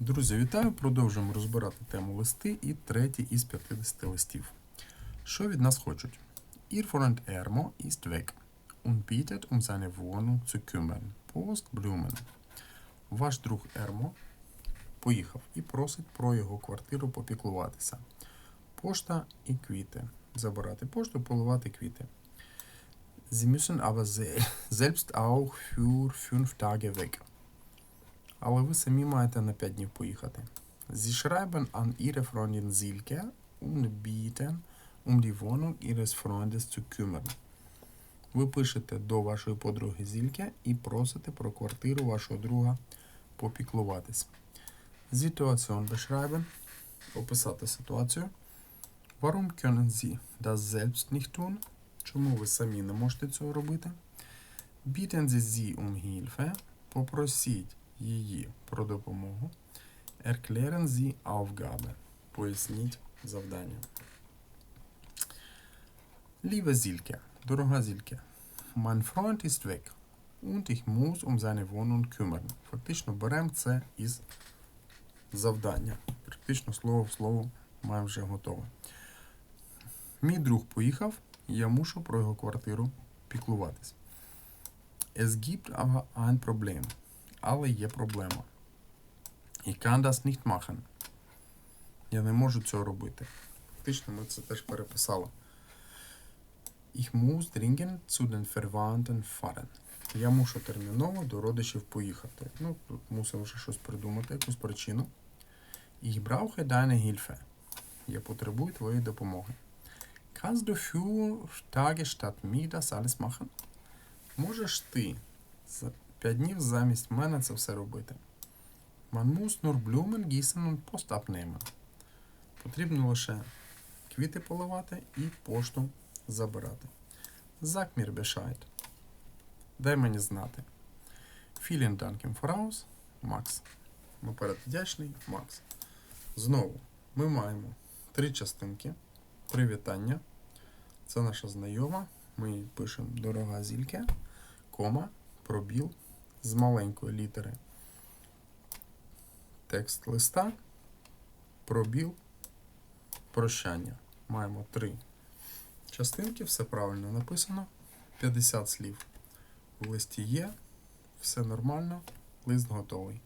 Друзі, вітаю! Продовжуємо розбирати тему листи і третій із 50 листів. Що від нас хочуть? Ihr Freund Ermo ist weg und bittet um seine Wohnung zu kümmern. Post Blumen. Ваш друг Ермо поїхав і просить про його квартиру попіклуватися. Пошта і квіти. Забирати пошту, поливати квіти. Sie müssen aber selbst auch für fünf Tage weg. Але ви самі маєте на 5 днів поїхати. Sie schreiben an Ihre Freundin Silke und bieten um die Wohnung Ihres Freundes zu. Ви пишете до вашої подруги Зільке і просите про квартиру вашого друга попіклуватись. Situation beschreiben. Описати ситуацію. Warum können Sie das selbst nicht tun? Чому ви самі не можете цього робити? Bieten Sie sie um Hilfe. Попросіть її про допомогу. Erklären Sie Aufgabe. Поясніть завдання. Liebe Silke, дорога Зільке, mein Freund ist weg und ich muss um seine Wohnung kümmern. Фактично беремо це із завдання. Практично слово в слово маємо вже готове. Мій друг поїхав, я мушу про його квартиру піклуватись. Es gibt aber ein Problem. Але є проблема. Ich kann das nicht machen. Я не можу цього робити. Фактично ми це теж переписали. Ich muss dringend zu den Verwandten fahren. Я мушу терміново до родичів поїхати. Ну, тут мусив вже щось придумати, якусь причину. Ich brauche deine Hilfe. Я потребую твоєї допомоги. Kannst du für Tage statt mir das alles machen? Можеш ти 5 днів замість мене це все робити. Man muss nur Blumen. Потрібно лише квіти поливати і пошту забирати. Mir Bescheid. Дай мені знати. Vielen Dank im Макс. Наперед вдячний, Макс. Знову ми маємо три частинки. Привітання. Це наша знайома. Ми пишемо дорога зільке, кома, пробіл з маленької літери. Текст листа, пробіл, прощання. Маємо три частинки, все правильно написано. 50 слів в листі є, все нормально, лист готовий.